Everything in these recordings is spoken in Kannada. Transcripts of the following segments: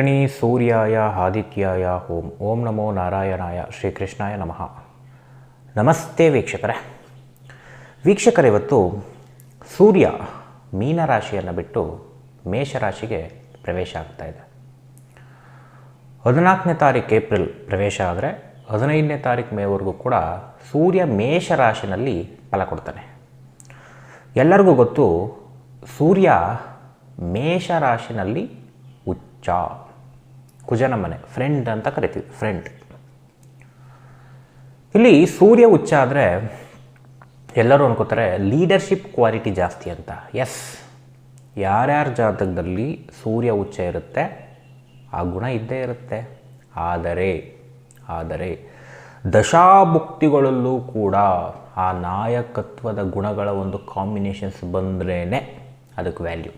ಅಗ್ರಣಿ ಸೂರ್ಯಾಯ ಆದಿತ್ಯಾಯ ಓಂ. ಓಂ ನಮೋ ನಾರಾಯಣಾಯ ಶ್ರೀಕೃಷ್ಣಾಯ ನಮಃ. ನಮಸ್ತೆ ವೀಕ್ಷಕರೇ. ವೀಕ್ಷಕರ, ಇವತ್ತು ಸೂರ್ಯ ಮೀನರಾಶಿಯನ್ನು ಬಿಟ್ಟು ಮೇಷರಾಶಿಗೆ ಪ್ರವೇಶ ಆಗ್ತಾ ಇದೆ. ಹದಿನಾಲ್ಕನೇ ತಾರೀಕು ಏಪ್ರಿಲ್ ಪ್ರವೇಶ ಆದರೆ ಹದಿನೈದನೇ ತಾರೀಕು ಮೇವರೆಗೂ ಕೂಡ ಸೂರ್ಯ ಮೇಷರಾಶಿನಲ್ಲಿ ಫಲ ಕೊಡ್ತಾನೆ. ಎಲ್ಲರಿಗೂ ಗೊತ್ತು ಸೂರ್ಯ ಮೇಷರಾಶಿನಲ್ಲಿ ಉಚ್ಚ ಕುಜನ ಮನೆ ಫ್ರೆಂಡ್ ಅಂತ ಕರಿತೀವಿ ಫ್ರೆಂಡ್ ಇಲ್ಲಿ ಸೂರ್ಯ ಉಚ್ಚ ಆದರೆ ಎಲ್ಲರೂ ಅನ್ಕೋತಾರೆ ಲೀಡರ್ಶಿಪ್ ಕ್ವಾಲಿಟಿ ಜಾಸ್ತಿ ಅಂತ. ಎಸ್ ಯಾರ್ಯಾರ ಜಾತಕದಲ್ಲಿ ಸೂರ್ಯ ಉಚ್ಚ ಇರುತ್ತೆ, ಆ ಗುಣ ಇದ್ದೇ ಇರುತ್ತೆ. ಆದರೆ ಆದರೆ ದಶಾಭುಕ್ತಿಗಳಲ್ಲೂ ಕೂಡ ಆ ನಾಯಕತ್ವದ ಗುಣಗಳ ಒಂದು ಕಾಂಬಿನೇಷನ್ಸ್ ಬಂದ್ರೇ ಅದಕ್ಕೆ ವ್ಯಾಲ್ಯೂ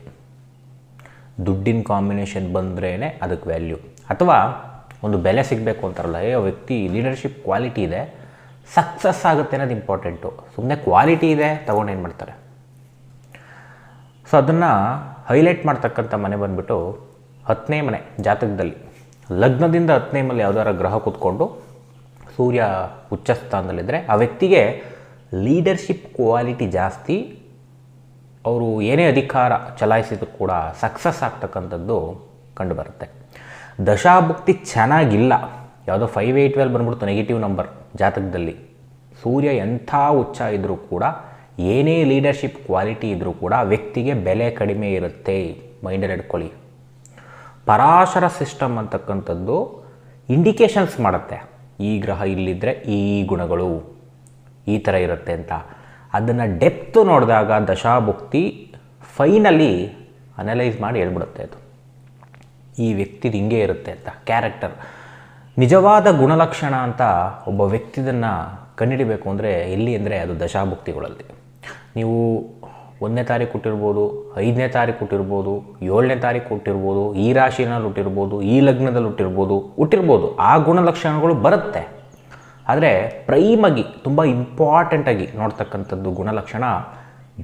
ದುಡ್ಡಿನ ಕಾಂಬಿನೇಷನ್ ಬಂದ್ರೇ ಅದಕ್ಕೆ ವ್ಯಾಲ್ಯೂ ಅಥವಾ ಒಂದು ಬೆಲೆ ಸಿಗಬೇಕು ಅಂತಾರಲ್ಲ, ಏ, ವ್ಯಕ್ತಿ ಲೀಡರ್ಶಿಪ್ ಕ್ವಾಲಿಟಿ ಇದೆ ಸಕ್ಸಸ್ ಆಗುತ್ತೆ ಅನ್ನೋದು ಇಂಪಾರ್ಟೆಂಟು ಸುಮ್ಮನೆ ಕ್ವಾಲಿಟಿ ಇದೆ, ತೊಗೊಂಡು ಏನು ಮಾಡ್ತಾರೆ? ಸೊ ಅದನ್ನು ಹೈಲೈಟ್ ಮಾಡ್ತಕ್ಕಂಥ ಮನೆ ಬಂದುಬಿಟ್ಟು ಹತ್ತನೇ ಮನೆ ಜಾತಕದಲ್ಲಿ. ಲಗ್ನದಿಂದ ಹತ್ತನೇ ಮನೆ ಯಾವ್ದಾರ ಗ್ರಹ ಕೂತ್ಕೊಂಡು ಸೂರ್ಯ ಉಚ್ಚ ಸ್ಥಾನದಲ್ಲಿದ್ದರೆ ಆ ವ್ಯಕ್ತಿಗೆ ಲೀಡರ್ಶಿಪ್ ಕ್ವಾಲಿಟಿ ಜಾಸ್ತಿ, ಅವರು ಏನೇ ಅಧಿಕಾರ ಚಲಾಯಿಸಿದ್ರು ಕೂಡ ಸಕ್ಸಸ್ ಆಗ್ತಕ್ಕಂಥದ್ದು ಕಂಡುಬರುತ್ತೆ ದಶಾಭುಕ್ತಿ ಚೆನ್ನಾಗಿಲ್ಲ. ಯಾವುದೋ ಫೈವ್ ಏಯ್ಟ್ ಟ್ವೆಲ್ ಬಂದ್ಬಿಡ್ತು ನೆಗೆಟಿವ್ ನಂಬರ್ ಜಾತಕದಲ್ಲಿ. ಸೂರ್ಯ ಎಂಥ ಉಚ್ಚ ಇದ್ದರೂ ಕೂಡ, ಏನೇ ಲೀಡರ್ಶಿಪ್ ಕ್ವಾಲಿಟಿ ಇದ್ದರೂ ಕೂಡ ವ್ಯಕ್ತಿಗೆ ಬೆಲೆ ಕಡಿಮೆ ಇರುತ್ತೆ. ಮೈಂಡಲ್ಲಿ ಇಟ್ಕೊಳ್ಳಿ. ಪರಾಶರ ಸಿಸ್ಟಮ್ ಅಂತಕ್ಕಂಥದ್ದು ಇಂಡಿಕೇಶನ್ಸ್ ಮಾಡುತ್ತೆ. ಈ ಗ್ರಹ ಇಲ್ಲಿದ್ದರೆ ಈ ಗುಣಗಳು ಈ ಥರ ಇರುತ್ತೆ ಅಂತ. ಅದನ್ನು ಡೆಪ್ತು ನೋಡಿದಾಗ ದಶಾಭುಕ್ತಿ ಫೈನಲಿ ಅನಲೈಸ್ ಮಾಡಿ ಹೇಳ್ಬಿಡುತ್ತೆ ಅದು. ಈ ವ್ಯಕ್ತಿದು ಹಿಂಗೆ ಇರುತ್ತೆ ಅಂತ ಕ್ಯಾರೆಕ್ಟರ್ ನಿಜವಾದ ಗುಣಲಕ್ಷಣ ಅಂತ ಒಬ್ಬ ವ್ಯಕ್ತಿದನ್ನು ಕಂಡುಹಿಡಿಬೇಕು ಅಂದರೆ ಎಲ್ಲಿ ಅಂದರೆ ಅದು ದಶಾಭುಕ್ತಿಗಳಲ್ಲಿ. ನೀವು ಒಂದನೇ ತಾರೀಕು ಹುಟ್ಟಿರ್ಬೋದು, ಐದನೇ ತಾರೀಕು ಹುಟ್ಟಿರ್ಬೋದು, ಏಳನೇ ತಾರೀಕು ಹುಟ್ಟಿರ್ಬೋದು, ಈ ರಾಶಿನಲ್ಲಿ ಹುಟ್ಟಿರ್ಬೋದು, ಈ ಲಗ್ನದಲ್ಲಿ ಹುಟ್ಟಿರ್ಬೋದು ಹುಟ್ಟಿರ್ಬೋದು. ಆ ಗುಣಲಕ್ಷಣಗಳು ಬರುತ್ತೆ. ಆದರೆ ಪ್ರೈಮಾಗಿ ತುಂಬ ಇಂಪಾರ್ಟೆಂಟಾಗಿ ನೋಡ್ತಕ್ಕಂಥದ್ದು ಗುಣಲಕ್ಷಣ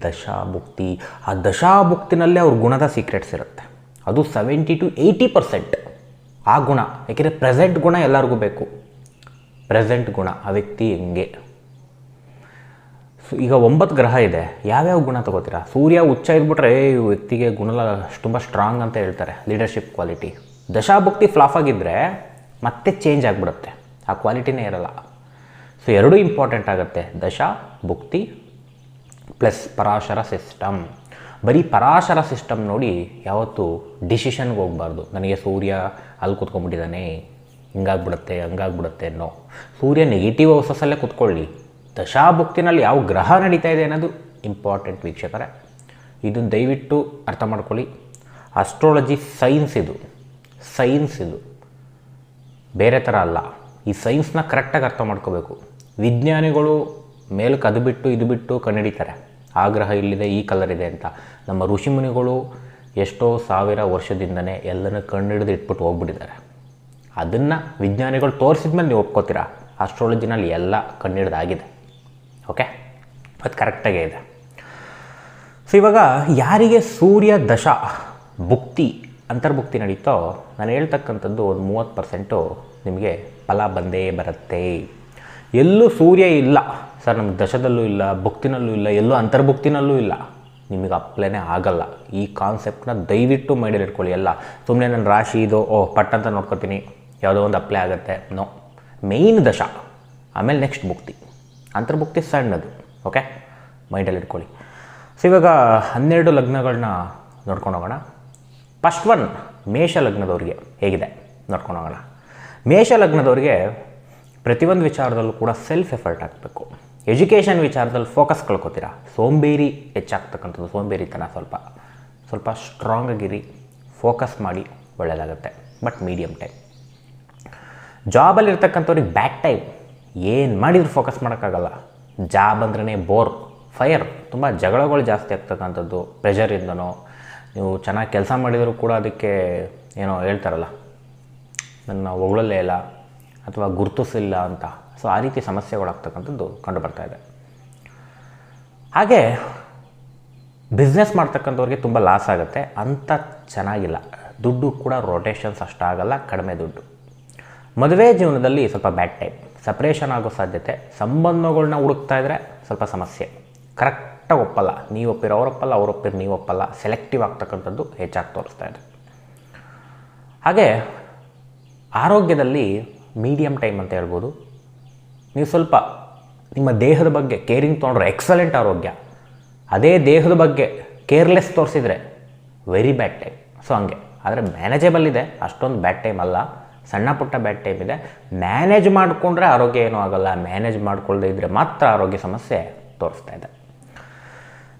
ದಶಾಭುಕ್ತಿ. ಆ ದಶಾಭುಕ್ತಿನಲ್ಲೇ ಅವ್ರ ಗುಣದ ಸೀಕ್ರೆಟ್ಸ್ ಇರುತ್ತೆ. ಅದು ಸೆವೆಂಟಿ ಟು ಏಯ್ಟಿ ಪರ್ಸೆಂಟ್ ಆ ಗುಣ. ಯಾಕೆಂದರೆ ಪ್ರೆಸೆಂಟ್ ಗುಣ ಎಲ್ಲರಿಗೂ ಬೇಕು. ಪ್ರೆಸೆಂಟ್ ಗುಣ, ಆ ವ್ಯಕ್ತಿ ಹೆಂಗೆ? ಸೊ, ಈಗ ಒಂಬತ್ತು ಗ್ರಹ ಇದೆ. ಯಾವ್ಯಾವ ಗುಣ ತಗೋತೀರಾ? ಸೂರ್ಯ ಉಚ್ಚ ಇದ್ಬಿಟ್ರೆ ಈ ವ್ಯಕ್ತಿಗೆ ಗುಣ ತುಂಬ ಸ್ಟ್ರಾಂಗ್ ಅಂತ ಹೇಳ್ತಾರೆ. ಲೀಡರ್ಶಿಪ್ ಕ್ವಾಲಿಟಿ ದಶಾಭಕ್ತಿ ಫ್ಲಾಫ್ ಆಗಿದ್ದರೆ ಮತ್ತೆ ಚೇಂಜ್ ಆಗಿಬಿಡುತ್ತೆ. ಆ ಕ್ವಾಲಿಟಿನೇ ಇರಲ್ಲ. ಸೊ, ಎರಡೂ ಇಂಪಾರ್ಟೆಂಟ್ ಆಗುತ್ತೆ. ದಶಾ ಭುಕ್ತಿ ಪ್ಲಸ್ ಪರಾಶರ ಸಿಸ್ಟಮ್ ಬರೀ ಪರಾಶರ ಸಿಸ್ಟಮ್ ನೋಡಿ ಯಾವತ್ತೂ ಡಿಸಿಷನ್ಗೆ ಹೋಗಬಾರ್ದು. ನನಗೆ ಸೂರ್ಯ ಅಲ್ಲಿ ಕೂತ್ಕೊಂಡ್ಬಿಟ್ಟಿದ್ದಾನೆ, ಹಿಂಗಾಗ್ಬಿಡುತ್ತೆ, ಹಂಗಾಗ್ಬಿಡುತ್ತೆ ಅನ್ನೋ. ಸೂರ್ಯ ನೆಗೆಟಿವ್ ಹೊಸಸಲ್ಲೇ ಕೂತ್ಕೊಳ್ಳಿ. ದಶಾಭುಕ್ತಿನಲ್ಲಿ ಯಾವ ಗ್ರಹ ನಡೀತಾ ಇದೆ ಅನ್ನೋದು ಇಂಪಾರ್ಟೆಂಟ್ ವೀಕ್ಷಕರೇ. ಇದನ್ನು ದಯವಿಟ್ಟು ಅರ್ಥ ಮಾಡ್ಕೊಳ್ಳಿ. ಅಸ್ಟ್ರಾಲಜಿ ಸೈನ್ಸ್ ಇದು. ಸೈನ್ಸ್ ಇದು. ಬೇರೆ ಥರ ಅಲ್ಲ. ಈ ಸೈನ್ಸ್ನ ಕರೆಕ್ಟಾಗಿ ಅರ್ಥ ಮಾಡ್ಕೋಬೇಕು. ವಿಜ್ಞಾನಿಗಳು ಮೇಲಕ್ಕೆ ಅದು ಬಿಟ್ಟು ಇದು ಬಿಟ್ಟು ಕಂಡುಹಿಡಿತಾರೆ ಆ ಗ್ರಹ ಇಲ್ಲಿದೆ, ಈ ಕಲರ್ ಇದೆ ಅಂತ. ನಮ್ಮ ಋಷಿಮುನಿಗಳು ಎಷ್ಟೋ ಸಾವಿರ ವರ್ಷದಿಂದನೇ ಎಲ್ಲನೂ ಕಂಡುಹಿಡಿದು ಇಟ್ಬಿಟ್ಟು ಹೋಗ್ಬಿಟ್ಟಿದ್ದಾರೆ. ಅದನ್ನು ವಿಜ್ಞಾನಿಗಳು ತೋರಿಸಿದ ಮೇಲೆ ನೀವು ಒಪ್ಕೋತೀರಾ? ಆಸ್ಟ್ರಾಲಜಿನಲ್ಲಿ ಎಲ್ಲ ಕಣ್ಣಿಡ್ದಾಗಿದೆ. ಓಕೆ ಅದು ಕರೆಕ್ಟಾಗೇ ಇದೆ. ಸೊ ಇವಾಗ ಯಾರಿಗೆ ಸೂರ್ಯ ದಶ ಭುಕ್ತಿ, ಅಂತರ್ಭುಕ್ತಿ ನಡೀತೋ, ನಾನು ಹೇಳ್ತಕ್ಕಂಥದ್ದು ಒಂದು ಮೂವತ್ತು ಪರ್ಸೆಂಟು ನಿಮಗೆ ಫಲ ಬಂದೇ ಬರುತ್ತೆ. ಎಲ್ಲೂ ಸೂರ್ಯ ಇಲ್ಲ. ಸರ್ ನಮ್ಮ ದಶದಲ್ಲೂ ಇಲ್ಲ, ಭುಕ್ತಿನಲ್ಲೂ ಇಲ್ಲ, ಎಲ್ಲೂ ಅಂತರ್ಭುಕ್ತಿನಲ್ಲೂ ಇಲ್ಲ. ನಿಮಗೆ ಅಪ್ಲೈನೇ ಆಗಲ್ಲ. ಈ ಕಾನ್ಸೆಪ್ಟನ್ನ ದಯವಿಟ್ಟು ಮೈಂಡಲ್ಲಿ ಇಟ್ಕೊಳ್ಳಿ ಎಲ್ಲ. ಸುಮ್ಮನೆ ನನ್ನ ರಾಶಿ ಇದು ಓ ಪಟ್ ಅಂತ ನೋಡ್ಕೊತೀನಿ. ಯಾವುದೋ ಒಂದು ಅಪ್ಲೈ ಆಗುತ್ತೆ. ನೋ. ಮೇಯ್ನ್ ದಶ, ಆಮೇಲೆ ನೆಕ್ಸ್ಟ್ ಭುಕ್ತಿ. ಅಂತರ್ಭುಕ್ತಿ ಸಣ್ಣದು, ಓಕೆ? ಮೈಂಡಲ್ಲಿ ಇಟ್ಕೊಳ್ಳಿ. ಸೊ ಇವಾಗ ಹನ್ನೆರಡು ಲಗ್ನಗಳನ್ನ ನೋಡ್ಕೊಂಡು ಹೋಗೋಣ. ಫಸ್ಟ್ ಒನ್ ಮೇಷ ಲಗ್ನದವ್ರಿಗೆ ಹೇಗಿದೆ? ನೋಡ್ಕೊಂಡು ಹೋಗೋಣ. ಮೇಷ ಲಗ್ನದವ್ರಿಗೆ ಪ್ರತಿಯೊಂದು ವಿಚಾರದಲ್ಲೂ ಕೂಡ ಸೆಲ್ಫ್ ಎಫರ್ಟ್ ಹಾಕಬೇಕು ಎಜುಕೇಷನ್ ವಿಚಾರದಲ್ಲಿ ಫೋಕಸ್ ಕಳ್ಕೊತೀರಾ? ಸೋಂಬೇರಿ ಹೆಚ್ಚಾಗ್ತಕ್ಕಂಥದ್ದು, ಸೋಂಬೇರಿತನ ಸ್ವಲ್ಪ. ಸ್ವಲ್ಪ ಸ್ಟ್ರಾಂಗ್ ಆಗಿರಿ ಫೋಕಸ್ ಮಾಡಿ ಒಳ್ಳೆಯದಾಗುತ್ತೆ ಬಟ್ ಮೀಡಿಯಮ್ ಟೈಮ್ ಜಾಬಲ್ಲಿ ಇರ್ತಕ್ಕಂಥವ್ರಿಗೆ ಬ್ಯಾಕ್ ಟೈಮ್ ಏನು ಮಾಡಿದ್ರು ಫೋಕಸ್ ಮಾಡೋಕ್ಕಾಗಲ್ಲ. ಜಾಬ್ ಅಂದ್ರೇ ಬೋರ್ ಫೈರ್ ತುಂಬ ಜಗಳಗಳು ಜಾಸ್ತಿ ಆಗ್ತಕ್ಕಂಥದ್ದು ಪ್ರೆಷರಿಂದನೋ ನೀವು ಚೆನ್ನಾಗಿ ಕೆಲಸ ಮಾಡಿದರೂ ಕೂಡ ಅದಕ್ಕೆ, ಏನೋ ಹೇಳ್ತಾರಲ್ಲ, ನನ್ನ ಹೊಗಳಲ್ಲೇ ಇಲ್ಲ, ಅಥವಾ ಗುರುತಿಸಿಲ್ಲ ಅಂತ. ಸೊ ಆ ರೀತಿ ಸಮಸ್ಯೆಗಳಾಗ್ತಕ್ಕಂಥದ್ದು ಕಂಡು ಬರ್ತಾ ಇದೆ. ಹಾಗೆ ಬಿಸ್ನೆಸ್ ಮಾಡ್ತಕ್ಕಂಥವ್ರಿಗೆ ತುಂಬ ಲಾಸ್ ಆಗುತ್ತೆ. ಅಂಥ ಚೆನ್ನಾಗಿಲ್ಲ. ದುಡ್ಡು ಕೂಡ ರೊಟೇಷನ್ಸ್ ಅಷ್ಟಾಗಲ್ಲ, ಕಡಿಮೆ ದುಡ್ಡು. ಮದುವೆ ಜೀವನದಲ್ಲಿ ಸ್ವಲ್ಪ ಬ್ಯಾಡ್ ಟೈಮ್ ಸಪ್ರೇಷನ್ ಆಗೋ ಸಾಧ್ಯತೆ. ಸಂಬಂಧಗಳನ್ನ ಹುಡುಕ್ತಾ ಇದ್ದರೆ ಸ್ವಲ್ಪ ಸಮಸ್ಯೆ. ಕರೆಕ್ಟಾಗಿ ಒಪ್ಪಲ್ಲ. ನೀವು ಒಪ್ಪಿರೋ ಅವರೊಪ್ಪಲ್ಲ ಅವರೊಪ್ಪಿರೋ ನೀವು ಒಪ್ಪಲ್ಲ. ಸೆಲೆಕ್ಟಿವ್ ಆಗ್ತಕ್ಕಂಥದ್ದು ಹೆಚ್ಚಾಗಿ ತೋರಿಸ್ತಾ ಇದೆ. ಹಾಗೆ ಆರೋಗ್ಯದಲ್ಲಿ ಮೀಡಿಯಮ್ ಟೈಮ್ ಅಂತ ಹೇಳ್ಬೋದು. ನೀವು ಸ್ವಲ್ಪ ನಿಮ್ಮ ದೇಹದ ಬಗ್ಗೆ ಕೇರಿಂಗ್ ತೊಗೊಂಡ್ರೆ ಎಕ್ಸಲೆಂಟ್ ಆರೋಗ್ಯ. ಅದೇ ದೇಹದ ಬಗ್ಗೆ ಕೇರ್ಲೆಸ್ ತೋರಿಸಿದರೆ ವೆರಿ ಬ್ಯಾಡ್ ಟೈಮ್ ಸೊ ಹಂಗೆ. ಆದರೆ ಮ್ಯಾನೇಜಬಲ್ ಇದೆ. ಅಷ್ಟೊಂದು ಬ್ಯಾಡ್ ಟೈಮ್ ಅಲ್ಲ. ಸಣ್ಣ ಪುಟ್ಟ ಬ್ಯಾಡ್ ಟೈಮ್ ಇದೆ. ಮ್ಯಾನೇಜ್ ಮಾಡಿಕೊಂಡ್ರೆ ಆರೋಗ್ಯ ಏನೂ ಆಗೋಲ್ಲ. ಮ್ಯಾನೇಜ್ ಮಾಡ್ಕೊಳ್ಳದೇ ಇದ್ದರೆ ಮಾತ್ರ ಆರೋಗ್ಯ ಸಮಸ್ಯೆ ತೋರಿಸ್ತಾ ಇದೆ.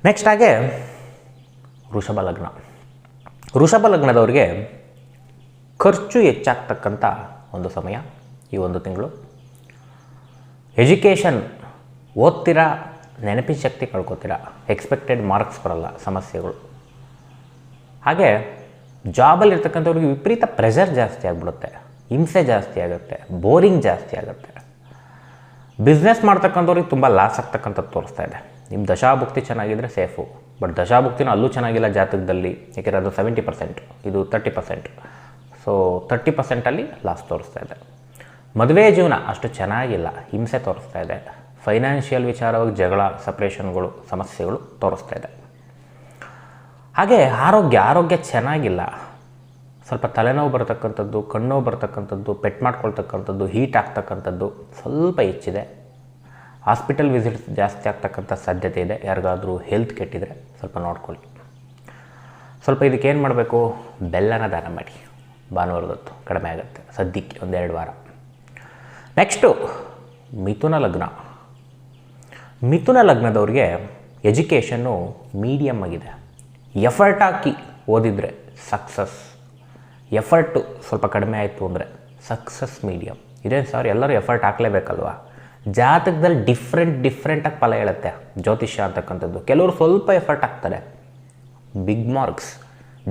ನೆಕ್ಸ್ಟ್ ಹಾಗೆ ವೃಷಭ ಲಗ್ನ. ವೃಷಭ ಲಗ್ನದವ್ರಿಗೆ ಖರ್ಚು ಹೆಚ್ಚಾಗ್ತಕ್ಕಂಥ ಒಂದು ಸಮಯ ಈ ಒಂದು ತಿಂಗಳು. ಎಜುಕೇಷನ್ ಓದ್ತೀರಾ, ನೆನಪಿನ ಶಕ್ತಿ ಕಳ್ಕೊತೀರಾ? ಎಕ್ಸ್ಪೆಕ್ಟೆಡ್ ಮಾರ್ಕ್ಸ್ ಬರಲ್ಲ, ಸಮಸ್ಯೆಗಳು. ಹಾಗೆ ಜಾಬಲ್ಲಿ ಇರ್ತಕ್ಕಂಥವ್ರಿಗೆ ವಿಪರೀತ ಪ್ರೆಷರ್ ಜಾಸ್ತಿ ಆಗಿಬಿಡುತ್ತೆ, ಹಿಂಸೆ ಜಾಸ್ತಿ ಆಗುತ್ತೆ ಬೋರಿಂಗ್ ಜಾಸ್ತಿ ಆಗುತ್ತೆ. ಬಿಸ್ನೆಸ್ ಮಾಡ್ತಕ್ಕಂಥವ್ರಿಗೆ ತುಂಬ ಲಾಸ್ ಆಗ್ತಕ್ಕಂಥದ್ದು ತೋರಿಸ್ತಾ ಇದೆ. ನಿಮ್ಮ ದಶಾಭುಕ್ತಿ ಚೆನ್ನಾಗಿದ್ದರೆ ಸೇಫು ಬಟ್ ದಶಾಭುಕ್ತಿನೂ ಅಲ್ಲೂ ಚೆನ್ನಾಗಿಲ್ಲ ಜಾತಕದಲ್ಲಿ, ಏಕೆಂದರೆ ಅದು ಸೆವೆಂಟಿ ಪರ್ಸೆಂಟ್ ಇದು ತರ್ಟಿ ಪರ್ಸೆಂಟ್ ಸೊ ತರ್ಟಿ ಪರ್ಸೆಂಟಲ್ಲಿ ಲಾಸ್ ತೋರಿಸ್ತಾ ಇದೆ. ಮದುವೆ ಜೀವನ ಅಷ್ಟು ಚೆನ್ನಾಗಿಲ್ಲ. ಹಿಂಸೆ ತೋರಿಸ್ತಾ ಇದೆ. ಫೈನಾನ್ಷಿಯಲ್ ವಿಚಾರವಾಗಿ ಜಗಳ ಸಪ್ರೇಷನ್ಗಳು ಸಮಸ್ಯೆಗಳು ತೋರಿಸ್ತಾ ಇದೆ. ಹಾಗೆ ಆರೋಗ್ಯ ಆರೋಗ್ಯ ಚೆನ್ನಾಗಿಲ್ಲ. ಸ್ವಲ್ಪ ತಲೆನೋವು ಬರ್ತಕ್ಕಂಥದ್ದು, ಕಣ್ಣೋವು ಬರ್ತಕ್ಕಂಥದ್ದು ಪೆಟ್ ಮಾಡ್ಕೊಳ್ತಕ್ಕಂಥದ್ದು ಹೀಟ್ ಆಗ್ತಕ್ಕಂಥದ್ದು ಸ್ವಲ್ಪ ಹೆಚ್ಚಿದೆ. ಹಾಸ್ಪಿಟಲ್ ವಿಸಿಟ್ಸ್ ಜಾಸ್ತಿ ಆಗ್ತಕ್ಕಂಥ ಸಾಧ್ಯತೆ ಇದೆ. ಯಾರಿಗಾದರೂ ಹೆಲ್ತ್ ಕೆಟ್ಟಿದರೆ ಸ್ವಲ್ಪ ನೋಡ್ಕೊಳ್ಳಿ. ಸ್ವಲ್ಪ ಇದಕ್ಕೆ ಏನು ಮಾಡಬೇಕು? ಬೆಲ್ಲನ ದಾನ ಮಾಡಿ. ಭಾನುವಾರದತ್ತು ಕಡಿಮೆ ಆಗುತ್ತೆ. ಸದ್ಯಕ್ಕೆ ಒಂದೆರಡು ವಾರ. ನೆಕ್ಸ್ಟು ಮಿಥುನ ಲಗ್ನ. ಮಿಥುನ ಲಗ್ನದವ್ರಿಗೆ ಎಜುಕೇಷನ್ನು ಮೀಡಿಯಮ್ ಆಗಿದೆ. ಎಫರ್ಟ್ ಹಾಕಿ ಓದಿದರೆ ಸಕ್ಸಸ್ ಎಫರ್ಟು ಸ್ವಲ್ಪ ಕಡಿಮೆ ಆಯಿತು ಅಂದರೆ ಸಕ್ಸಸ್ ಮೀಡಿಯಮ್ ಇದೇನು ಸರ್ ಎಲ್ಲರೂ ಎಫರ್ಟ್ ಹಾಕಲೇಬೇಕಲ್ವಾ? ಜಾತಕದಲ್ಲಿ ಡಿಫ್ರೆಂಟ್ ಡಿಫ್ರೆಂಟಾಗಿ ಫಲ ಹೇಳುತ್ತೆ ಜ್ಯೋತಿಷ್ಯ ಅಂತಕ್ಕಂಥದ್ದು. ಕೆಲವರು ಸ್ವಲ್ಪ ಎಫರ್ಟ್ ಹಾಕ್ತಾರೆ. ಬಿಗ್ ಮಾರ್ಕ್ಸ್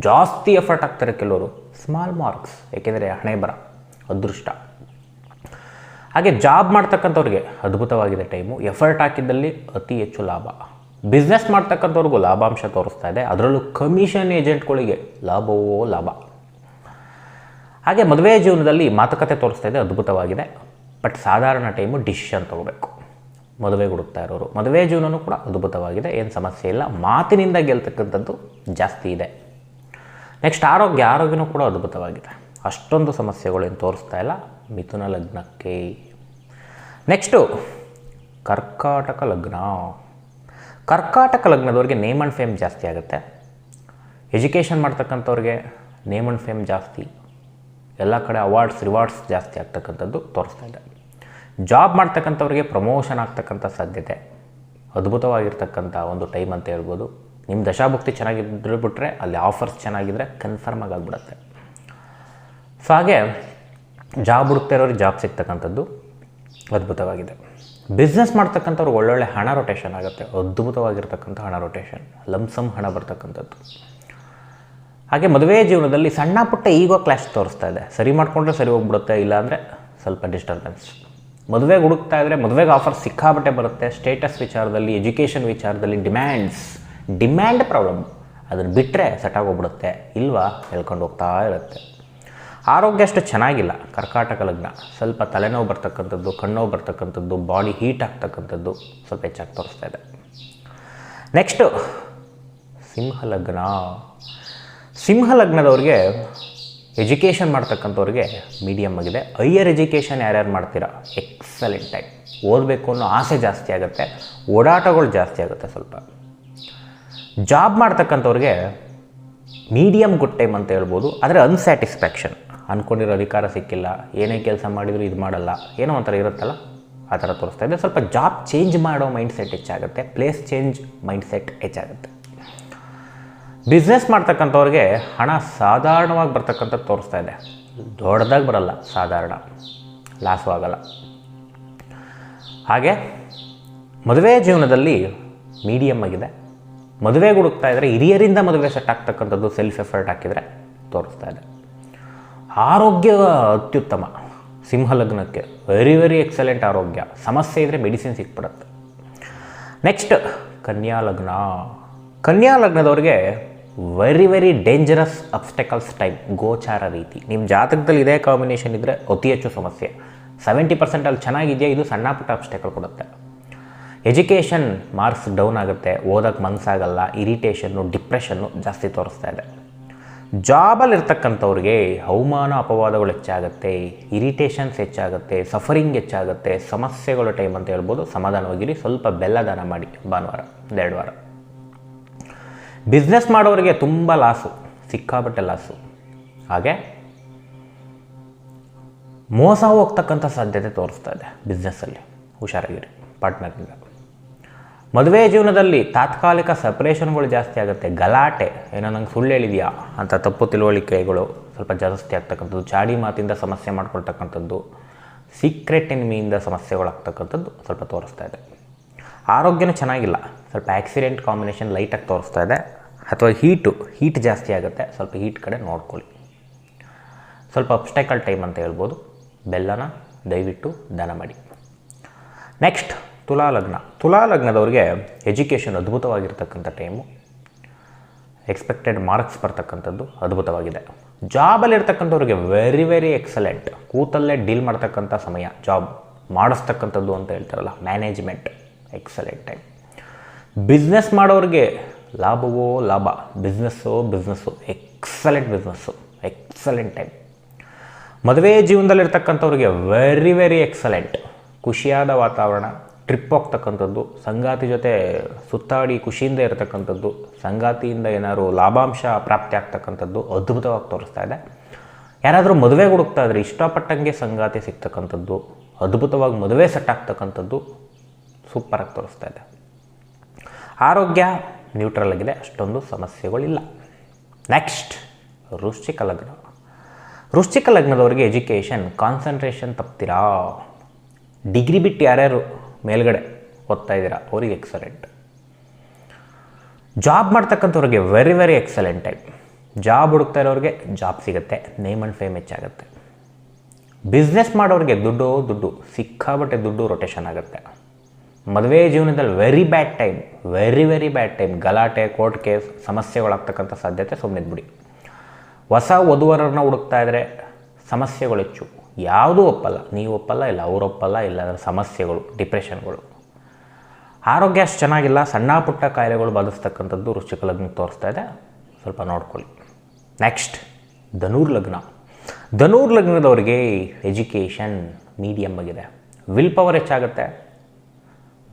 ಜಾಸ್ತಿ ಎಫರ್ಟ್ ಹಾಕ್ತಾರೆ ಕೆಲವರು. ಸ್ಮಾಲ್ ಮಾರ್ಕ್ಸ್ ಏಕೆಂದರೆ ಹಣೆ ಬರ ಅದೃಷ್ಟ. ಹಾಗೆ ಜಾಬ್ ಮಾಡ್ತಕ್ಕಂಥವ್ರಿಗೆ ಅದ್ಭುತವಾಗಿದೆ ಟೈಮು. ಎಫರ್ಟ್ ಹಾಕಿದ್ದಲ್ಲಿ ಅತಿ ಹೆಚ್ಚು ಲಾಭ. ಬಿಸ್ನೆಸ್ ಮಾಡ್ತಕ್ಕಂಥವ್ರಿಗೂ ಲಾಭಾಂಶ ತೋರಿಸ್ತಾ ಇದೆ. ಅದರಲ್ಲೂ ಕಮಿಷನ್ ಏಜೆಂಟ್ಗಳಿಗೆ ಲಾಭವೋ ಲಾಭ. ಹಾಗೆ ಮದುವೆ ಜೀವನದಲ್ಲಿ ಮಾತುಕತೆ ತೋರಿಸ್ತಾ ಇದೆ. ಅದ್ಭುತವಾಗಿದೆ. ಬಟ್ ಸಾಧಾರಣ ಟೈಮು ಡಿಸಿಷನ್ ತೊಗೋಬೇಕು. ಮದುವೆಗೆ ಹುಡುಕ್ತಾ ಇರೋರು. ಮದುವೆ ಜೀವನನೂ ಕೂಡ ಅದ್ಭುತವಾಗಿದೆ. ಏನು ಸಮಸ್ಯೆ ಇಲ್ಲ. ಮಾತಿನಿಂದ ಗೆಲ್ತಕ್ಕಂಥದ್ದು ಜಾಸ್ತಿ ಇದೆ. ನೆಕ್ಸ್ಟ್ ಆರೋಗ್ಯ. ಆರೋಗ್ಯನೂ ಕೂಡ ಅದ್ಭುತವಾಗಿದೆ. ಅಷ್ಟೊಂದು ಸಮಸ್ಯೆಗಳೇನು ತೋರಿಸ್ತಾ ಇಲ್ಲ. ಮಿಥುನ ಲಗ್ನಕ್ಕೆ ನೆಕ್ಸ್ಟು ಕರ್ಕಾಟಕ ಲಗ್ನ. ಕರ್ಕಾಟಕ ಲಗ್ನದವ್ರಿಗೆ ನೇಮ್ ಆ್ಯಂಡ್ ಫೇಮ್ ಜಾಸ್ತಿ ಆಗುತ್ತೆ. ಎಜುಕೇಷನ್ ಮಾಡ್ತಕ್ಕಂಥವ್ರಿಗೆ ನೇಮ್ ಆ್ಯಂಡ್ ಫೇಮ್ ಜಾಸ್ತಿ. ಎಲ್ಲ ಕಡೆ ಅವಾರ್ಡ್ಸ್ ರಿವಾರ್ಡ್ಸ್ ಜಾಸ್ತಿ ಆಗ್ತಕ್ಕಂಥದ್ದು ತೋರಿಸ್ತಾ ಇದೆ. ಜಾಬ್ ಮಾಡ್ತಕ್ಕಂಥವ್ರಿಗೆ ಪ್ರಮೋಷನ್ ಆಗ್ತಕ್ಕಂಥ ಸಾಧ್ಯತೆ. ಅದ್ಭುತವಾಗಿರ್ತಕ್ಕಂಥ ಒಂದು ಟೈಮ್ ಅಂತ ಹೇಳ್ಬೋದು. ನಿಮ್ಮ ದಶಾಭುಕ್ತಿ ಚೆನ್ನಾಗಿದ್ರೆ ಬಿಟ್ಟರೆ ಅಲ್ಲಿ ಆಫರ್ಸ್ ಚೆನ್ನಾಗಿದ್ದರೆ ಕನ್ಫರ್ಮ್ ಆಗ್ಬಿಡುತ್ತೆ. ಸೊ ಹಾಗೆ ಜಾಬ್ ಹುಡುಕ್ತಾ ಇರೋರಿಗೆ ಜಾಬ್ ಸಿಗ್ತಕ್ಕಂಥದ್ದು. ಅದ್ಭುತವಾಗಿದೆ. ಬಿಸ್ನೆಸ್ ಮಾಡ್ತಕ್ಕಂಥವ್ರಿಗೆ ಒಳ್ಳೊಳ್ಳೆ ಹಣ ರೊಟೇಷನ್ ಆಗುತ್ತೆ. ಅದ್ಭುತವಾಗಿರ್ತಕ್ಕಂಥ ಹಣ ರೊಟೇಷನ್ ಲಮ್ಸಮ್ ಹಣ ಬರ್ತಕ್ಕಂಥದ್ದು. ಹಾಗೆ ಮದುವೆ ಜೀವನದಲ್ಲಿ ಸಣ್ಣ ಪುಟ್ಟ ಈಗೋ ಕ್ಲಾಶ್ ತೋರಿಸ್ತಾ ಇದೆ. ಸರಿ ಮಾಡಿಕೊಂಡ್ರೆ ಸರಿ ಹೋಗ್ಬಿಡುತ್ತೆ, ಇಲ್ಲಾಂದರೆ ಸ್ವಲ್ಪ ಡಿಸ್ಟರ್ಬೆನ್ಸ್ ಮದುವೆಗೆ ಹುಡುಕ್ತಾ ಇದ್ದರೆ ಮದುವೆಗೆ ಆಫರ್ ಸಿಕ್ಕಾಬಟ್ಟೆ ಬರುತ್ತೆ. ಸ್ಟೇಟಸ್ ವಿಚಾರದಲ್ಲಿ ಎಜುಕೇಷನ್ ವಿಚಾರದಲ್ಲಿ ಡಿಮ್ಯಾಂಡ್ಸ್ ಡಿಮ್ಯಾಂಡ್ ಪ್ರಾಬ್ಲಮ್ ಅದನ್ನು ಬಿಟ್ಟರೆ ಸೆಟಾಗೋಗ್ಬಿಡುತ್ತೆ ಇಲ್ವಾ? ಹೇಳ್ಕೊಂಡು ಹೋಗ್ತಾ ಇರುತ್ತೆ. ಆರೋಗ್ಯ ಅಷ್ಟು ಚೆನ್ನಾಗಿಲ್ಲ. ಕರ್ಕಾಟಕ ಲಗ್ನ. ಸ್ವಲ್ಪ ತಲೆನೋವು ಬರ್ತಕ್ಕಂಥದ್ದು, ಕಣ್ಣೋವು ಬರ್ತಕ್ಕಂಥದ್ದು, ಬಾಡಿ ಹೀಟ್ ಆಗ್ತಕ್ಕಂಥದ್ದು ಸ್ವಲ್ಪ ಹೆಚ್ಚಾಗಿ ತೋರಿಸ್ತಾ ಇದೆ. ನೆಕ್ಸ್ಟು ಸಿಂಹ ಲಗ್ನ. ಸಿಂಹ ಲಗ್ನದವ್ರಿಗೆ ಎಜುಕೇಷನ್ ಮಾಡ್ತಕ್ಕಂಥವ್ರಿಗೆ ಮೀಡಿಯಮ್ ಆಗಿದೆ. ಹೈಯರ್ ಎಜುಕೇಷನ್ ಯಾರ್ಯಾರು ಮಾಡ್ತೀರಾ? ಎಕ್ಸಲೆಂಟ್ ಆಗಿ. ಓದಬೇಕು ಅನ್ನೋ ಆಸೆ ಜಾಸ್ತಿ ಆಗುತ್ತೆ. ಓಡಾಟಗಳು ಜಾಸ್ತಿ ಆಗುತ್ತೆ ಸ್ವಲ್ಪ. ಜಾಬ್ ಮಾಡ್ತಕ್ಕಂಥವ್ರಿಗೆ ಮೀಡಿಯಮ್ ಗುಡ್ ಟೈಮ್ ಅಂತ ಹೇಳ್ಬೋದು. ಆದರೆ ಅನ್ಸ್ಯಾಟಿಸ್ಫ್ಯಾಕ್ಷನ್ ಅಂದ್ಕೊಂಡಿರೋ ಅಧಿಕಾರ ಸಿಕ್ಕಿಲ್ಲ, ಏನೇ ಕೆಲಸ ಮಾಡಿದರೂ ಇದು ಮಾಡಲ್ಲ, ಏನೋ ಒಂಥರ ಇರುತ್ತಲ್ಲ, ಆ ಥರ ತೋರಿಸ್ತಾ ಇದೆ. ಸ್ವಲ್ಪ ಜಾಬ್ ಚೇಂಜ್ ಮಾಡೋ ಮೈಂಡ್ ಸೆಟ್ ಹೆಚ್ಚಾಗುತ್ತೆ ಪ್ಲೇಸ್ ಚೇಂಜ್ ಮೈಂಡ್ ಸೆಟ್ ಹೆಚ್ಚಾಗುತ್ತೆ. ಬಿಸ್ನೆಸ್ ಮಾಡ್ತಕ್ಕಂಥವ್ರಿಗೆ ಹಣ ಸಾಧಾರಣವಾಗಿ ಬರ್ತಕ್ಕಂಥದ್ದು ತೋರಿಸ್ತಾ ಇದೆ. ದೊಡ್ಡದಾಗಿ ಬರಲ್ಲ, ಸಾಧಾರಣ ಲಾಸು ಆಗಲ್ಲ ಹಾಗೆ ಮದುವೆ ಜೀವನದಲ್ಲಿ ಮೀಡಿಯಮ್ ಆಗಿದೆ. ಮದುವೆಗೆ ಹುಡುಕ್ತಾ ಇದ್ದರೆ ಹಿರಿಯರಿಂದ ಮದುವೆ ಸೆಟ್ ಆಗ್ತಕ್ಕಂಥದ್ದು ಸೆಲ್ಫ್ ಎಫರ್ಟ್ ಹಾಕಿದರೆ ತೋರಿಸ್ತಾ ಇದೆ. ಆರೋಗ್ಯ ಅತ್ಯುತ್ತಮ. ಸಿಂಹ ಲಗ್ನಕ್ಕೆ ವೆರಿ ವೆರಿ ಎಕ್ಸಲೆಂಟ್ ಆರೋಗ್ಯ. ಸಮಸ್ಯೆ ಇದ್ದರೆ ಮೆಡಿಸಿನ್ ಸಿಕ್ಬಿಡುತ್ತೆ. ನೆಕ್ಸ್ಟ್ ಕನ್ಯಾ ಲಗ್ನ. ಕನ್ಯಾ ಲಗ್ನದವ್ರಿಗೆ very very dangerous obstacles time ಗೋಚಾರ ರೀತಿ. ನಿಮ್ಮ ಜಾತಕದಲ್ಲಿ ಇದೇ ಕಾಂಬಿನೇಷನ್ ಇದ್ದರೆ ಅತಿ ಹೆಚ್ಚು ಸಮಸ್ಯೆ. ಸೆವೆಂಟಿ ಪರ್ಸೆಂಟಲ್ಲಿ ಚೆನ್ನಾಗಿದೆಯಾ, ಇದು ಸಣ್ಣ ಪುಟ್ಟ ಅಬ್ಸ್ಟೆಕಲ್ ಕೊಡುತ್ತೆ. ಎಜುಕೇಷನ್ ಮಾರ್ಕ್ಸ್ ಡೌನ್ ಆಗುತ್ತೆ. ಓದೋಕ್ಕೆ ಮನಸ್ಸಾಗಲ್ಲ ಇರಿಟೇಷನ್ನು ಡಿಪ್ರೆಷನ್ನು ಜಾಸ್ತಿ ತೋರಿಸ್ತಾ ಇದೆ. ಜಾಬಲ್ಲಿ ಇರ್ತಕ್ಕಂಥವ್ರಿಗೆ ಅವಮಾನ, ಅಪವಾದಗಳು ಹೆಚ್ಚಾಗುತ್ತೆ, ಇರಿಟೇಷನ್ಸ್ ಹೆಚ್ಚಾಗುತ್ತೆ, ಸಫರಿಂಗ್ ಹೆಚ್ಚಾಗುತ್ತೆ, ಸಮಸ್ಯೆಗಳ ಟೈಮ್ ಅಂತ ಹೇಳ್ಬೋದು. ಸಮಾಧಾನವಾಗಿರಿ, ಸ್ವಲ್ಪ ಬೆಲ್ಲ ದಾನ ಮಾಡಿ ಭಾನುವಾರ, ಒಂದೆರಡು ವಾರ. ಬಿಸ್ನೆಸ್ ಮಾಡೋರಿಗೆ ತುಂಬ ಲಾಸು ಸಿಕ್ಕಾಬಟ್ಟೆ ಲಾಸು. ಹಾಗೆ ಮೋಸ ಹೋಗ್ತಕ್ಕಂಥ ಸಾಧ್ಯತೆ ತೋರಿಸ್ತಾ ಇದೆ ಬಿಸ್ನೆಸ್ಸಲ್ಲಿ. ಹುಷಾರಾಗಿರಿ ಪಾರ್ಟ್ನರ್ನಿಂದ ಮದುವೆ ಜೀವನದಲ್ಲಿ ತಾತ್ಕಾಲಿಕ ಸಪ್ರೇಷನ್ಗಳು ಜಾಸ್ತಿ ಆಗುತ್ತೆ. ಗಲಾಟೆ, ಏನೋ ನಂಗೆ ಸುಳ್ಳು ಹೇಳಿದೆಯಾ ಅಂತ ತಪ್ಪು ತಿಳುವಳಿಕೆಗಳು ಸ್ವಲ್ಪ ಜಾಸ್ತಿ ಆಗ್ತಕ್ಕಂಥದ್ದು ಚಾಡಿ ಮಾತಿಂದ ಸಮಸ್ಯೆ ಮಾಡ್ಕೊಳ್ತಕ್ಕಂಥದ್ದು ಸೀಕ್ರೆಟ್ ಎನಿಮಿಯಿಂದ ಸಮಸ್ಯೆಗಳಾಗ್ತಕ್ಕಂಥದ್ದು ಸ್ವಲ್ಪ ತೋರಿಸ್ತಾ ಇದೆ. ಆರೋಗ್ಯನೂ ಚೆನ್ನಾಗಿಲ್ಲ. ಸ್ವಲ್ಪ ಆಕ್ಸಿಡೆಂಟ್ ಕಾಂಬಿನೇಷನ್ ಲೈಟಾಗಿ ತೋರಿಸ್ತಾ ಇದೆ. ಅಥವಾ ಹೀಟು ಹೀಟ್ ಜಾಸ್ತಿ ಆಗುತ್ತೆ. ಸ್ವಲ್ಪ ಹೀಟ್ ಕಡೆ ನೋಡ್ಕೊಳ್ಳಿ. ಸ್ವಲ್ಪ ಅಬ್ಸ್ಟೈಕಲ್ ಟೈಮ್ ಅಂತ ಹೇಳ್ಬೋದು. ಬೆಲ್ಲನ, ದಯವಿಟ್ಟು ದಾನ ಮಾಡಿ ನೆಕ್ಸ್ಟ್ ತುಲಾ ಲಗ್ನ ತುಲಾ ಲಗ್ನದವ್ರಿಗೆ ಎಜುಕೇಷನ್ ಅದ್ಭುತವಾಗಿರ್ತಕ್ಕಂಥ ಟೈಮು. ಎಕ್ಸ್ಪೆಕ್ಟೆಡ್ ಮಾರ್ಕ್ಸ್ ಬರ್ತಕ್ಕಂಥದ್ದು ಅದ್ಭುತವಾಗಿದೆ. ಜಾಬಲ್ಲಿರ್ತಕ್ಕಂಥವ್ರಿಗೆ ವೆರಿ ವೆರಿ ಎಕ್ಸಲೆಂಟ್ ಕೂತಲ್ಲೇ ಡೀಲ್ ಮಾಡ್ತಕ್ಕಂಥ ಸಮಯ, ಜಾಬ್ ಮಾಡಿಸ್ತಕ್ಕಂಥದ್ದು ಅಂತ ಹೇಳ್ತಾರಲ್ಲ ಮ್ಯಾನೇಜ್ಮೆಂಟ್ ಎಕ್ಸಲೆಂಟ್ ಟೈಮ್ ಬಿಸ್ನೆಸ್ ಮಾಡೋರಿಗೆ ಲಾಭವೋ ಲಾಭ. ಬಿಸ್ನೆಸ್ಸೋ business. Excellent business. Excellent time ಮದುವೆ ಜೀವನದಲ್ಲಿರ್ತಕ್ಕಂಥವ್ರಿಗೆ ವೆರಿ ವೆರಿ ಎಕ್ಸಲೆಂಟ್ ಖುಷಿಯಾದ ವಾತಾವರಣ. ಟ್ರಿಪ್ ಹೋಗ್ತಕ್ಕಂಥದ್ದು, ಸಂಗಾತಿ ಜೊತೆ ಸುತ್ತಾಡಿ ಖುಷಿಯಿಂದ ಇರತಕ್ಕಂಥದ್ದು, ಸಂಗಾತಿಯಿಂದ ಏನಾದ್ರು ಲಾಭಾಂಶ ಪ್ರಾಪ್ತಿ ಆಗ್ತಕ್ಕಂಥದ್ದು ಅದ್ಭುತವಾಗಿ ತೋರಿಸ್ತಾ ಇದೆ. ಯಾರಾದರೂ ಮದುವೆಗೆ ಹುಡುಕ್ತಾ ಇದ್ರೆ ಇಷ್ಟಪಟ್ಟಂಗೆ ಸಂಗಾತಿ ಸಿಗ್ತಕ್ಕಂಥದ್ದು, ಅದ್ಭುತವಾಗಿ ಮದುವೆ ಸೆಟ್ ಆಗ್ತಕ್ಕಂಥದ್ದು ಸೂಪರಾಗಿ ತೋರಿಸ್ತಾ ಇದೆ. ಆರೋಗ್ಯ ನ್ಯೂಟ್ರಲ್ ಆಗಿದೆ, ಅಷ್ಟೊಂದು ಸಮಸ್ಯೆಗಳಿಲ್ಲ. ನೆಕ್ಸ್ಟ್ ವೃಶ್ಚಿಕ ಲಗ್ನ. ವೃಶ್ಚಿಕ ಲಗ್ನದವರಿಗೆ ಎಜುಕೇಷನ್ ಕಾನ್ಸಂಟ್ರೇಷನ್ ತಪ್ತೀರಾ? ಡಿಗ್ರಿ ಬಿಟ್ಟು ಯಾರ್ಯಾರು ಮೇಲ್ಗಡೆ ಓದ್ತಾ ಇದ್ದೀರಾ? ಅವ್ರಿಗೆ excellent job ಮಾಡ್ತಕ್ಕಂಥವ್ರಿಗೆ very very excellent time job ಹುಡುಕ್ತಾ ಇರೋರಿಗೆ ಜಾಬ್ ಸಿಗುತ್ತೆ ನೇಮ್ ಆ್ಯಂಡ್ ಫೇಮ್ ಹೆಚ್ಚಾಗುತ್ತೆ. ಬಿಸ್ನೆಸ್ ಮಾಡೋರಿಗೆ ದುಡ್ಡು ದುಡ್ಡು ಸಿಕ್ಕಾಬಟ್ಟೆ ದುಡ್ಡು ರೊಟೇಷನ್ ಆಗುತ್ತೆ. ಮದುವೆ ಜೀವನದಲ್ಲಿ very bad time very very bad time ಗಲಾಟೆ ಕೋರ್ಟ್ ಕೇಸ್ ಸಮಸ್ಯೆಗಳಾಗ್ತಕ್ಕಂಥ ಸಾಧ್ಯತೆ ಸುಮ್ಮನೆ ಬಿಡಿ ಹೊಸ ವಧುವರನ್ನ ಹುಡುಕ್ತಾ ಇದ್ದರೆ ಸಮಸ್ಯೆಗಳು ಹೆಚ್ಚು. ಯಾವುದೂ ಒಪ್ಪಲ್ಲ. ನೀವು ಒಪ್ಪಲ್ಲ, ಇಲ್ಲ ಅವ್ರು ಒಪ್ಪಲ್ಲ ಅದರ ಸಮಸ್ಯೆಗಳು, ಡಿಪ್ರೆಷನ್ಗಳು. ಆರೋಗ್ಯ ಅಷ್ಟು ಚೆನ್ನಾಗಿಲ್ಲ, ಸಣ್ಣ ಪುಟ್ಟ ಕಾಯಿಲೆಗಳು ಬಾಧಿಸ್ತಕ್ಕಂಥದ್ದು ವೃಶ್ಚಿಕ ಲಗ್ನ ತೋರಿಸ್ತಾ ಇದೆ. ಸ್ವಲ್ಪ ನೋಡ್ಕೊಳ್ಳಿ. ನೆಕ್ಸ್ಟ್ ಧನೂರ್ ಲಗ್ನ. ಧನೂರ್ ಲಗ್ನದವರಿಗೆ ಎಜುಕೇಷನ್ ಮೀಡಿಯಮ್ ಆಗಿದೆ. ವಿಲ್ ಪವರ್ ಹೆಚ್ಚಾಗುತ್ತೆ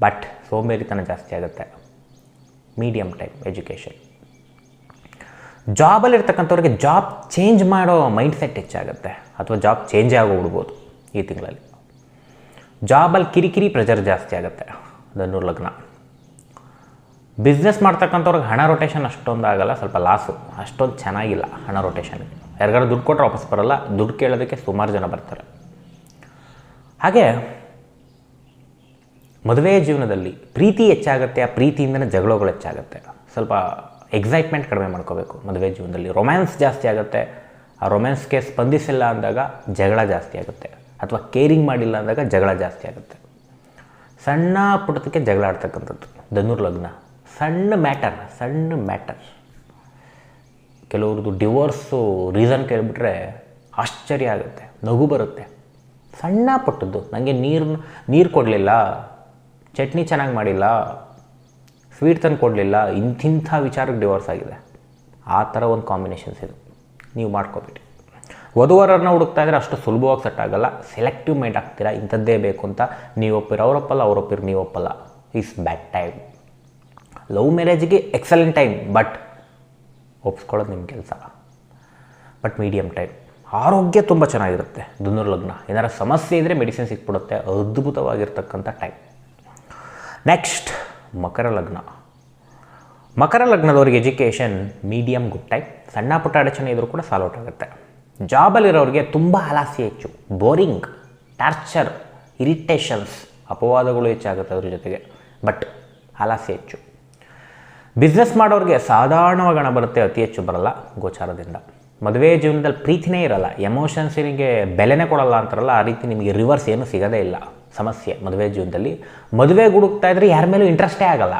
ಬಟ್ ಸೋಂಬೇರಿತನ ಜಾಸ್ತಿ ಆಗುತ್ತೆ. ಮೀಡಿಯಮ್ ಟೈಪ್ ಎಜುಕೇಷನ್ ಜಾಬಲ್ಲಿರ್ತಕ್ಕಂಥವ್ರಿಗೆ ಜಾಬ್ ಚೇಂಜ್ ಮಾಡೋ ಮೈಂಡ್ ಸೆಟ್ ಹೆಚ್ಚಾಗುತ್ತೆ. ಅಥವಾ ಜಾಬ್ ಚೇಂಜೇ ಆಗೋಗ್ಬಿಡ್ಬೋದು ಈ ತಿಂಗಳಲ್ಲಿ. ಜಾಬಲ್ಲಿ ಕಿರಿಕಿರಿ ಪ್ರೆಷರ್ ಜಾಸ್ತಿ ಆಗುತ್ತೆ. ಧನುರ್ ಲಗ್ನ. ಬಿಸ್ನೆಸ್ ಮಾಡ್ತಕ್ಕಂಥವ್ರಿಗೆ ಹಣ ರೊಟೇಷನ್ ಅಷ್ಟೊಂದು ಆಗಲ್ಲ, ಸ್ವಲ್ಪ ಲಾಸು ಅಷ್ಟೊಂದು ಚೆನ್ನಾಗಿಲ್ಲ ಹಣ ರೊಟೇಷನ್ಗೆ ಯಾರಿಗಾರು ದುಡ್ಡು ಕೊಟ್ಟರೆ ವಾಪಸ್ ಬರಲ್ಲ, ದುಡ್ಡು ಕೇಳೋದಕ್ಕೆ ಸುಮಾರು ಜನ ಬರ್ತಾರೆ. ಹಾಗೆ ಮದುವೆ ಜೀವನದಲ್ಲಿ ಪ್ರೀತಿ ಹೆಚ್ಚಾಗುತ್ತೆ, ಆ ಪ್ರೀತಿಯಿಂದನೇ ಜಗಳಗಳು ಹೆಚ್ಚಾಗುತ್ತೆ. ಸ್ವಲ್ಪ ಎಕ್ಸೈಟ್ಮೆಂಟ್ ಕಡಿಮೆ ಮಾಡ್ಕೋಬೇಕು. ಮದುವೆ ಜೀವನದಲ್ಲಿ ರೊಮ್ಯಾನ್ಸ್ ಜಾಸ್ತಿ ಆಗುತ್ತೆ. ಆ ರೊಮ್ಯಾನ್ಸ್ಗೆ ಸ್ಪಂದಿಸಿಲ್ಲ ಅಂದಾಗ ಜಗಳ ಜಾಸ್ತಿ ಆಗುತ್ತೆ. ಅಥವಾ ಕೇರಿಂಗ್ ಮಾಡಿಲ್ಲ ಅಂದಾಗ ಜಗಳ ಜಾಸ್ತಿ ಆಗುತ್ತೆ. ಸಣ್ಣ ಪುಟ್ಟದಕ್ಕೆ ಜಗಳ ಆಡ್ತಕ್ಕಂಥದ್ದು. ಧನುರ್ ಲಗ್ನ. ಸಣ್ಣ ಮ್ಯಾಟರ್ ಸಣ್ಣ ಮ್ಯಾಟರ್ ಕೆಲವ್ರದ್ದು ಡಿವೋರ್ಸು ರೀಸನ್ ಕೇಳಿಬಿಟ್ರೆ ಆಶ್ಚರ್ಯ ಆಗುತ್ತೆ. ನಗು ಬರುತ್ತೆ. ಸಣ್ಣ ಪುಟ್ಟದ್ದು. ನನಗೆ ನೀರು ನೀರು ಕೊಡಲಿಲ್ಲ. ಚಟ್ನಿ ಚೆನ್ನಾಗಿ ಮಾಡಿಲ್ಲ. ಸ್ವೀಟ್ ತಂದು ಕೊಡಲಿಲ್ಲ, ಇಂತಿಂಥ ವಿಚಾರಕ್ಕೆ ಡಿವೋರ್ಸ್ ಆಗಿದೆ. ಆ ಥರ ಒಂದು ಕಾಂಬಿನೇಷನ್ಸ್ ಇದು. ನೀವು ಮಾಡ್ಕೋಬಿಟ್ಟು ವಧುವರನ್ನ ಹುಡುಕ್ತಾ ಇದ್ರೆ ಅಷ್ಟು ಸುಲಭವಾಗಿ ಸೆಟ್ ಆಗಲ್ಲ. ಸೆಲೆಕ್ಟಿವ್ ಮೈಂಡ್ ಆಗ್ತೀರಾ? ಇಂಥದ್ದೇ ಬೇಕು ಅಂತ ನೀವು ಒಪ್ಪಿರ ಅವರೊಪ್ಪಲ್ಲ ಅವರೊಪ್ಪಿರ ನೀವು ಒಪ್ಪಲ್ಲ. ಇಸ್ ಬ್ಯಾಡ್ ಟೈಮ್ ಲವ್ ಮ್ಯಾರೇಜ್ಗೆ ಎಕ್ಸಲೆಂಟ್ ಟೈಮ್ ಬಟ್ ಒಪ್ಸ್ಕೊಳ್ಳೋದು ನಿಮ್ಮ ಕೆಲಸ. ಬಟ್ ಮೀಡಿಯಮ್ ಟೈಮ್ ಆರೋಗ್ಯ ತುಂಬ ಚೆನ್ನಾಗಿರುತ್ತೆ. ಧನುರ್ಲಗ್ನ ಲಗ್ನ ಏನಾರು ಸಮಸ್ಯೆ ಇದ್ದರೆ ಮೆಡಿಸಿನ್ ಸಿಕ್ಬಿಡುತ್ತೆ. ಅದ್ಭುತವಾಗಿರ್ತಕ್ಕಂಥ ಟೈಮ್ ನೆಕ್ಸ್ಟ್ ಮಕರ ಲಗ್ನ. ಮಕರ ಲಗ್ನದವ್ರಿಗೆ ಎಜುಕೇಷನ್ ಮೀಡಿಯಮ್ ಗುಡ್ ಟೈಪ್, ಸಣ್ಣ ಪುಟ್ಟ ಅಡಚಣೆ ಇದ್ರೂ ಕೂಡ ಸಾಲ್ವ್ ಔಟ್ ಆಗುತ್ತೆ ಜಾಬಲ್ಲಿರೋರಿಗೆ ತುಂಬ ಹಲಾಸಿ ಹೆಚ್ಚು, ಬೋರಿಂಗ್, ಟಾರ್ಚರ್, ಇರಿಟೇಷನ್ಸ್, ಅಪವಾದಗಳು ಹೆಚ್ಚಾಗುತ್ತೆ ಅದ್ರ ಜೊತೆಗೆ. ಬಟ್ ಹಲಾಸಿ ಹೆಚ್ಚು. ಬಿಸ್ನೆಸ್ ಮಾಡೋರಿಗೆ ಸಾಧಾರಣವಾಗಿ ಹಣ ಬರುತ್ತೆ ಅತಿ ಹೆಚ್ಚು ಬರಲ್ಲ ಗೋಚಾರದಿಂದ. ಮದುವೆ ಜೀವನದಲ್ಲಿ ಪ್ರೀತಿನೇ ಇರಲ್ಲ ಎಮೋಷನ್ಸಿನಿಗೆ ಬೆಲೆನೇ ಕೊಡಲ್ಲ ಅಂತಾರಲ್ಲ, ಆ ರೀತಿ ನಿಮಗೆ ರಿವರ್ಸ್ ಏನೂ ಸಿಗೋದೇ ಇಲ್ಲ. ಸಮಸ್ಯೆ ಮದುವೆ ಜೀವನದಲ್ಲಿ. ಮದುವೆ ಹುಡುಕ್ತಾ ಇದ್ರೆ ಯಾರ ಮೇಲೂ ಇಂಟ್ರೆಸ್ಟೇ ಆಗಲ್ಲ.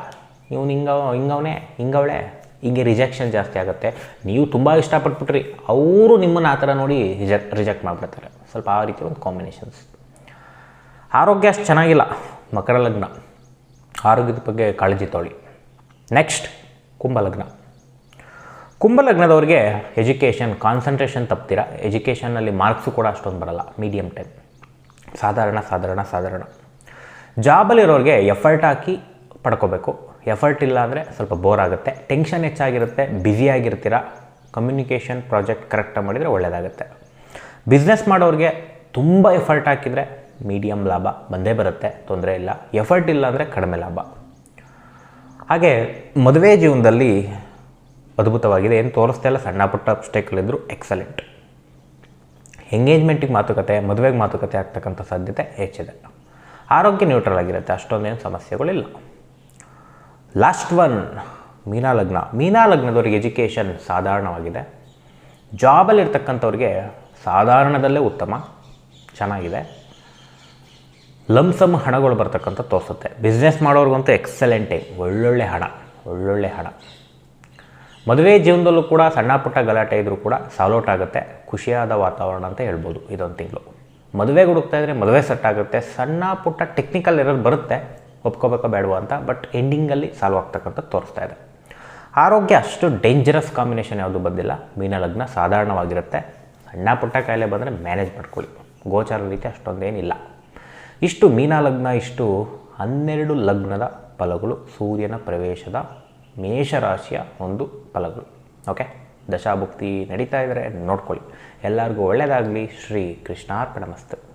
ಇವನು ಹಿಂಗ, ಹಿಂಗವನೇ, ಹಿಂಗವಳೆ, ಹಿಂಗೆ ರಿಜೆಕ್ಷನ್ ಜಾಸ್ತಿ ಆಗುತ್ತೆ. ನೀವು ತುಂಬ ಇಷ್ಟಪಟ್ಬಿಟ್ರಿ. ಅವರು ನಿಮ್ಮನ್ನು ಆ ಥರ ನೋಡಿ ರಿಜೆಕ್ಟ್ ರಿಜೆಕ್ಟ್ ಮಾಡಿಬಿಡ್ತಾರೆ. ಸ್ವಲ್ಪ ಆ ರೀತಿ ಒಂದು ಕಾಂಬಿನೇಷನ್ಸ್ ಆರೋಗ್ಯ ಅಷ್ಟು ಚೆನ್ನಾಗಿಲ್ಲ ಮಕರ ಲಗ್ನ. ಆರೋಗ್ಯದ ಬಗ್ಗೆ ಕಾಳಜಿ ತೊಳಿ. ನೆಕ್ಸ್ಟ್ ಕುಂಭಲಗ್ನ ಕುಂಭಲಗ್ನದವ್ರಿಗೆ ಎಜುಕೇಷನ್ ಕಾನ್ಸಂಟ್ರೇಷನ್ ತಪ್ತೀರಾ? ಎಜುಕೇಷನಲ್ಲಿ ಮಾರ್ಕ್ಸು ಕೂಡ ಅಷ್ಟೊಂದು ಬರಲ್ಲ ಮೀಡಿಯಮ್ ಟೈಮ್ ಸಾಧಾರಣ ಸಾಧಾರಣ ಸಾಧಾರಣ. ಜಾಬಲ್ಲಿರೋರಿಗೆ ಎಫರ್ಟ್ ಹಾಕಿ ಪಡ್ಕೋಬೇಕು. ಎಫರ್ಟ್ ಇಲ್ಲ ಅಂದರೆ ಸ್ವಲ್ಪ ಬೋರ್ ಆಗುತ್ತೆ. ಟೆನ್ಷನ್ ಹೆಚ್ಚಾಗಿರುತ್ತೆ ಬ್ಯುಸಿಯಾಗಿರ್ತೀರ ಕಮ್ಯುನಿಕೇಷನ್ ಪ್ರಾಜೆಕ್ಟ್ ಕರೆಕ್ಟಾಗಿ ಮಾಡಿದರೆ ಒಳ್ಳೆಯದಾಗುತ್ತೆ ಬಿಸ್ನೆಸ್ ಮಾಡೋರಿಗೆ ತುಂಬ ಎಫರ್ಟ್ ಹಾಕಿದರೆ ಮೀಡಿಯಮ್ ಲಾಭ, ಬಂದೇ ಬರುತ್ತೆ, ತೊಂದರೆ ಇಲ್ಲ. ಎಫರ್ಟ್ ಇಲ್ಲ ಅಂದರೆ ಕಡಿಮೆ ಲಾಭ. ಹಾಗೆ ಮದುವೆ ಜೀವನದಲ್ಲಿ ಅದ್ಭುತವಾಗಿದೆ. ಏನು ತೋರಿಸ್ತಾ ಇಲ್ಲ, ಸಣ್ಣ ಪುಟ್ಟ ಅಬ್ಸ್ಟೇಕ್ಗಳಿದ್ರು ಎಕ್ಸಲೆಂಟ್ ಎಂಗೇಜ್ಮೆಂಟಿಗೆ ಮಾತುಕತೆ, ಮದುವೆಗೆ ಮಾತುಕತೆ ಆಗ್ತಕ್ಕಂಥ ಸಾಧ್ಯತೆ ಹೆಚ್ಚಿದೆ. ಆರೋಗ್ಯ ನ್ಯೂಟ್ರಲ್ ಆಗಿರುತ್ತೆ, ಅಷ್ಟೊಂದೇನು ಸಮಸ್ಯೆಗಳಿಲ್ಲ. ಲಾಸ್ಟ್ ಒನ್ ಮೀನಾ ಲಗ್ನ. ಮೀನಾ ಲಗ್ನದವ್ರಿಗೆ ಎಜುಕೇಷನ್ ಸಾಧಾರಣವಾಗಿದೆ. ಜಾಬಲ್ಲಿರ್ತಕ್ಕಂಥವ್ರಿಗೆ ಸಾಧಾರಣದಲ್ಲೇ ಉತ್ತಮ, ಚೆನ್ನಾಗಿದೆ. ಲಮ್ಸಮ್ ಹಣಗಳು ಬರ್ತಕ್ಕಂಥ ತೋರಿಸುತ್ತೆ. ಬಿಸ್ನೆಸ್ ಮಾಡೋರ್ಗಂತೂ ಎಕ್ಸಲೆಂಟೇ ಒಳ್ಳೊಳ್ಳೆ ಹಣ ಒಳ್ಳೊಳ್ಳೆ ಹಣ. ಮದುವೆ ಜೀವನದಲ್ಲೂ ಕೂಡ ಸಣ್ಣ ಪುಟ್ಟ ಗಲಾಟೆ ಇದ್ದರೂ ಕೂಡ ಸಾಲೋಟ್ ಆಗುತ್ತೆ, ಖುಷಿಯಾದ ವಾತಾವರಣ ಅಂತ ಹೇಳ್ಬೋದು ಇದೊಂದು ತಿಂಗಳು. ಮದುವೆಗೆ ಹುಡುಕ್ತಾ ಇದ್ದರೆ ಮದುವೆ ಸೆಟ್ ಆಗುತ್ತೆ, ಸಣ್ಣ ಪುಟ್ಟ ಟೆಕ್ನಿಕಲ್ ಇರೋದು ಬರುತ್ತೆ, ಒಪ್ಕೋಬೇಕೋ ಬೇಡವೋ ಅಂತ ಬಟ್ ಎಂಡಿಂಗಲ್ಲಿ ಸಾಲ್ವ್ ಆಗ್ತಕ್ಕಂಥ ತೋರಿಸ್ತಾ ಇದೆ. ಆರೋಗ್ಯ ಅಷ್ಟು ಡೇಂಜರಸ್ ಕಾಂಬಿನೇಷನ್ ಯಾವುದು ಬಂದಿಲ್ಲ, ಮೀನ ಲಗ್ನ ಸಾಧಾರಣವಾಗಿರುತ್ತೆ. ಸಣ್ಣ ಪುಟ್ಟ ಕಾಯಿಲೆ ಬಂದರೆ ಮ್ಯಾನೇಜ್ ಮಾಡ್ಕೊಳ್ಳಿ, ಗೋಚಾರ ರೀತಿ ಅಷ್ಟೊಂದೇನಿಲ್ಲ. ಇಷ್ಟು ಮೀನ ಲಗ್ನ, ಇಷ್ಟು ಹನ್ನೆರಡು ಲಗ್ನದ ಫಲಗಳು ಸೂರ್ಯನ ಪ್ರವೇಶದ ಮೇಷರಾಶಿಯ ಒಂದು ಫಲಗಳು. ಓಕೆ ದಶಾಭುಕ್ತಿ ನಡೀತಾ ಇದ್ದರೆ ನೋಡ್ಕೊಳ್ಳಿ. ಎಲ್ಲರಿಗೂ ಒಳ್ಳೆಯದಾಗಲಿ ಶ್ರೀ ಕೃಷ್ಣಾರ್ಪಣ ಮಸ್ತು.